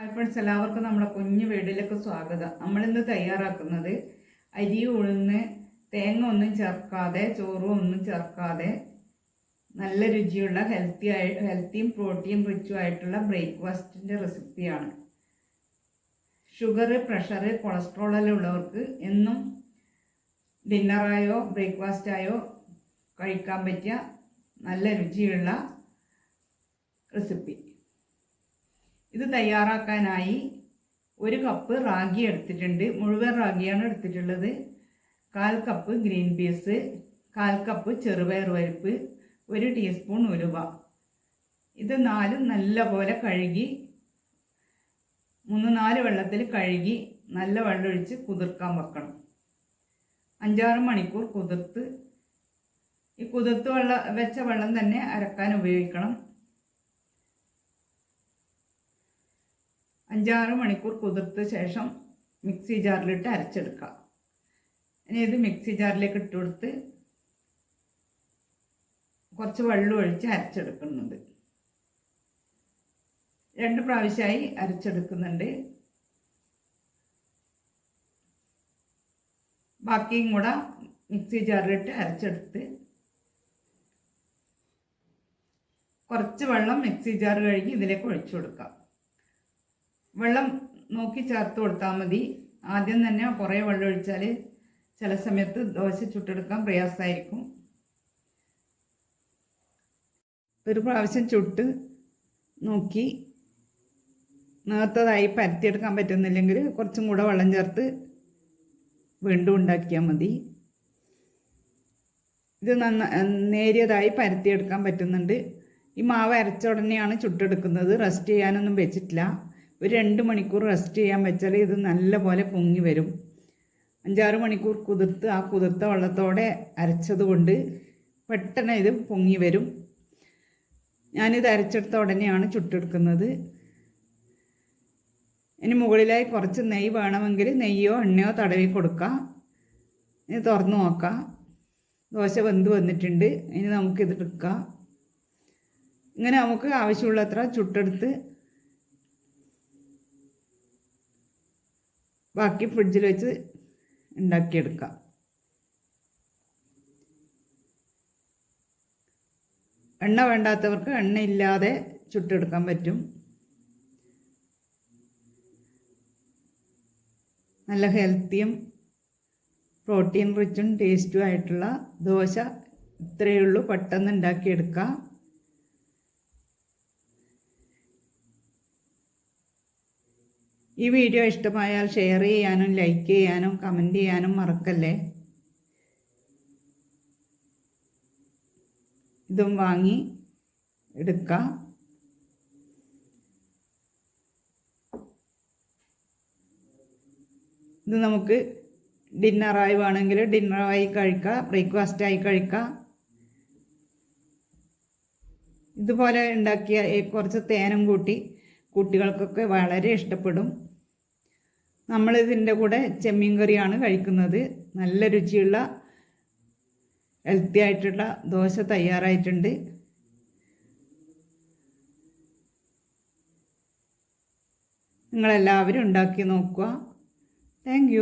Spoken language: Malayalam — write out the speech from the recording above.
ഹായ് ഫ്രണ്ട്സ് എല്ലാവർക്കും നമ്മുടെ കുഞ്ഞു വീടിലേക്ക് സ്വാഗതം. നമ്മളിന്ന് തയ്യാറാക്കുന്നത് അരി ഉഴുന്ന് തേങ്ങ ഒന്നും ചേർക്കാതെ ചോറും ഒന്നും ചേർക്കാതെ നല്ല രുചിയുള്ള ഹെൽത്തി ആയി ഹെൽത്തിയും പ്രോട്ടീൻ റിച്ചും ആയിട്ടുള്ള ബ്രേക്ക്ഫാസ്റ്റിന്റെ റെസിപ്പിയാണ് ഷുഗർ പ്രഷർ കൊളസ്ട്രോൾ എല്ലാം ഉള്ളവർക്ക് എന്നും ഡിന്നറായോ ബ്രേക്ക്ഫാസ്റ്റായോ കഴിക്കാൻ പറ്റിയ നല്ല രുചിയുള്ള റെസിപ്പി ഇത് തയ്യാറാക്കാനായി ഒരു കപ്പ് റാഗി എടുത്തിട്ടുണ്ട്. മുഴുവൻ റാഗിയാണ് എടുത്തിട്ടുള്ളത്. കാൽ കപ്പ് ഗ്രീൻ പീസ് കാൽ കപ്പ് ചെറുപയർ പരിപ്പ് ഒരു ടീസ്പൂൺ ഉലുവ. ഇത് നാലും നല്ലപോലെ കഴുകി മൂന്ന് നാല് വെള്ളത്തിൽ കഴുകി നല്ല വെള്ളമൊഴിച്ച് കുതിർക്കാൻ വെക്കണം. അഞ്ചാറ് മണിക്കൂർ കുതിർത്ത് ഈ കുതിർത്ത് വെള്ളം വെച്ച വെള്ളം തന്നെ അരക്കാൻ ഉപയോഗിക്കണം. അഞ്ചാറ് മണിക്കൂർ കുതിർത്ത ശേഷം മിക്സി ജാറിലിട്ട് അരച്ചെടുക്കുക. ഇനി ഇത് മിക്സി ജാറിലേക്ക് ഇട്ട് കൊടുത്ത് കുറച്ച് വെള്ളം ഒഴിച്ച് അരച്ചെടുക്കുന്നുണ്ട്. രണ്ട് പ്രാവശ്യമായി അരച്ചെടുക്കുന്നുണ്ട്. ബാക്കിയും കൂടെ മിക്സി ജാറിലിട്ട് അരച്ചെടുത്ത് കുറച്ച് വെള്ളം മിക്സി ജാർ കഴുകി ഇതിലേക്ക് ഒഴിച്ചു കൊടുക്കാം. വെള്ളം നോക്കി ചേർത്ത് കൊടുത്താൽ മതി. ആദ്യം തന്നെ കുറേ വെള്ളം ഒഴിച്ചാൽ ചില സമയത്ത് ദോശ ചുട്ടെടുക്കാൻ പ്രയാസമായിരിക്കും. ഒരു പ്രാവശ്യം ചുട്ട് നോക്കി. നേർത്തതായി പരത്തിയെടുക്കാൻ പറ്റുന്നില്ലെങ്കിൽ കുറച്ചും കൂടെ വെള്ളം ചേർത്ത് വീണ്ടും ഉണ്ടാക്കിയാൽ മതി. ഇത് നന്ന നേരിയതായി പരത്തിയെടുക്കാൻ പറ്റുന്നുണ്ട്. ഈ മാവ് അരച്ച ഉടനെയാണ് ചുട്ടെടുക്കുന്നത്. റെസ്റ്റ് ചെയ്യാനൊന്നും വെച്ചിട്ടില്ല. ഒരു രണ്ട് മണിക്കൂർ റെസ്റ്റ് ചെയ്യാൻ വെച്ചാൽ ഇത് നല്ലപോലെ പൊങ്ങി വരും. അഞ്ചാറ് മണിക്കൂർ കുതിർത്ത് ആ കുതിർത്ത വെള്ളത്തോടെ അരച്ചത് കൊണ്ട് പെട്ടെന്ന് ഇത് പൊങ്ങി വരും. ഞാനിത് അരച്ചെടുത്ത ഉടനെയാണ് ചുട്ടെടുക്കുന്നത്. ഇനി മുകളിലായി കുറച്ച് നെയ്യ് വേണമെങ്കിൽ നെയ്യോ എണ്ണയോ തടവി കൊടുക്കാം. ഇനി തുറന്നു നോക്കാം. ദോശ വെന്ത് വന്നിട്ടുണ്ട്. ഇനി നമുക്കിത് എടുക്കാം. ഇങ്ങനെ നമുക്ക് ആവശ്യമുള്ളത്ര ചുട്ടെടുത്ത് ബാക്കി ഫ്രിഡ്ജിൽ വെച്ച് ഉണ്ടാക്കിയെടുക്കാം. എണ്ണ വേണ്ടാത്തവർക്ക് എണ്ണയില്ലാതെ ചുട്ടെടുക്കാൻ പറ്റും. നല്ല ഹെൽത്തിയും പ്രോട്ടീൻ റിച്ചും ടേസ്റ്റും ആയിട്ടുള്ള ദോശ ഇത്രയേ ഉള്ളൂ. പെട്ടെന്ന് ഉണ്ടാക്കിയെടുക്കാം. ഈ വീഡിയോ ഇഷ്ടമായാൽ ഷെയർ ചെയ്യാനും ലൈക്ക് ചെയ്യാനും കമന്റ് ചെയ്യാനും മറക്കല്ലേ? ഇതും വാങ്ങി എടുക്കാം. ഇത് നമുക്ക് ഡിന്നറായി വേണമെങ്കിൽ ഡിന്നറായി കഴിക്കാം ബ്രേക്ക്ഫാസ്റ്റായി കഴിക്കാം. ഇതുപോലെ ഉണ്ടാക്കിയ കുറച്ച് തേനും കൂട്ടി കുട്ടികൾക്കൊക്കെ വളരെ ഇഷ്ടപ്പെടും. നമ്മളിതിന്റെ കൂടെ ചെമ്മീൻ കറിയാണ് കഴിക്കുന്നത്. നല്ല രുചിയുള്ള ഹെൽത്തി ആയിട്ടുള്ള ദോശ തയ്യാറായിട്ടുണ്ട്. നിങ്ങളെല്ലാവരും ഉണ്ടാക്കി നോക്കുക. താങ്ക്